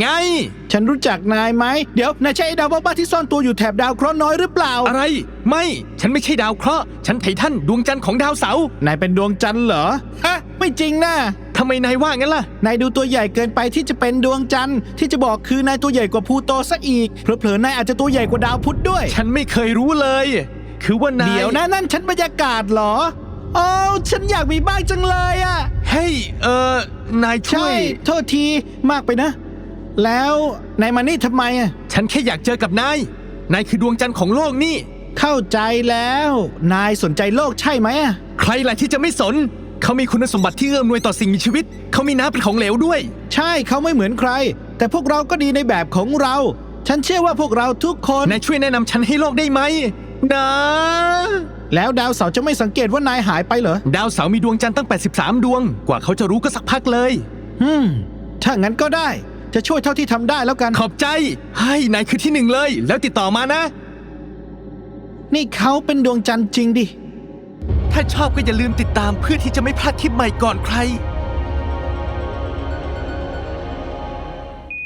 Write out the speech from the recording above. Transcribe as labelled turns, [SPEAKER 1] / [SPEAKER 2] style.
[SPEAKER 1] ไง
[SPEAKER 2] ฉันรู้จักนายไหม เดี๋ยวนายใช่ไอ้ดาวบ้าๆที่ซ่อนตัวอยู่แถบดาวเคราะห์น้อยหรือเปล่า
[SPEAKER 1] อะไร ไม่ ฉันไม่ใช่ดาวเคราะห์ ฉันไททันดวงจันทร์ของดาวเสาร์
[SPEAKER 2] นายเป็นดวงจันทร์เหรอ ฮะ ไม่จริงนะ
[SPEAKER 1] ทำไมนายว่างั้นล่ะ
[SPEAKER 2] นายดูตัวใหญ่เกินไปที่จะเป็นดวงจันทร์ที่จะบอกคือนายตัวใหญ่กว่าพลูโตซะอีก เผลอๆนายอาจจะตัวใหญ่กว่าดาวพุธด้วย
[SPEAKER 1] ฉันไม่เคยรู้เลย คือว่านาย
[SPEAKER 2] เดี๋ยวนะนั่นฉันบรรยากาศเหรอโอ้วฉันอยากมีบ้างจังเลยอะ
[SPEAKER 1] เฮ้ย เออนายช่
[SPEAKER 2] ใช่
[SPEAKER 1] วย
[SPEAKER 2] โทษที มากไปนะ แล้วนายมานี่ทำไมอะ
[SPEAKER 1] ฉันแค่อยากเจอกับนาย นายคือดวงจันทร์ของโลกนี่
[SPEAKER 2] เข้าใจแล้ว นายสนใจโลกใช่ไหมอะ
[SPEAKER 1] ใครล่ะที่จะไม่สน เขามีคุณสมบัติที่เอื้อมหน่วยต่อสิ่งมีชีวิต เขามีน้ำเป็นของเหลวด้วย
[SPEAKER 2] ใช่เขาไม่เหมือนใคร แต่พวกเราก็ดีในแบบของเรา ฉันเชื่อว่าพวกเราทุกคน
[SPEAKER 1] นายช่วยแนะนำฉันให้โลกได้ไหม นะ
[SPEAKER 2] แล้วดาวเสาร์จะไม่สังเกตว่านายหายไปเหรอ
[SPEAKER 1] ดาวเสาร์มีดวงจันทร์ตั้ง 83 ดวง กว่าเขาจะรู้ก็สักพักเลย
[SPEAKER 2] อืมถ้างั้นก็ได้ จะช่วยเท่าที่ทำได้แล้วกัน
[SPEAKER 1] ขอบใจให้ยนายคือที่หนึ่งเลย แล้วติดต่อมานะ
[SPEAKER 2] นี่เขาเป็นดวงจันทร์จริงดิ
[SPEAKER 1] ถ้าชอบก็อย่าลืมติดตามเพื่อที่จะไม่พลาดทริปใหม่ก่อนใคร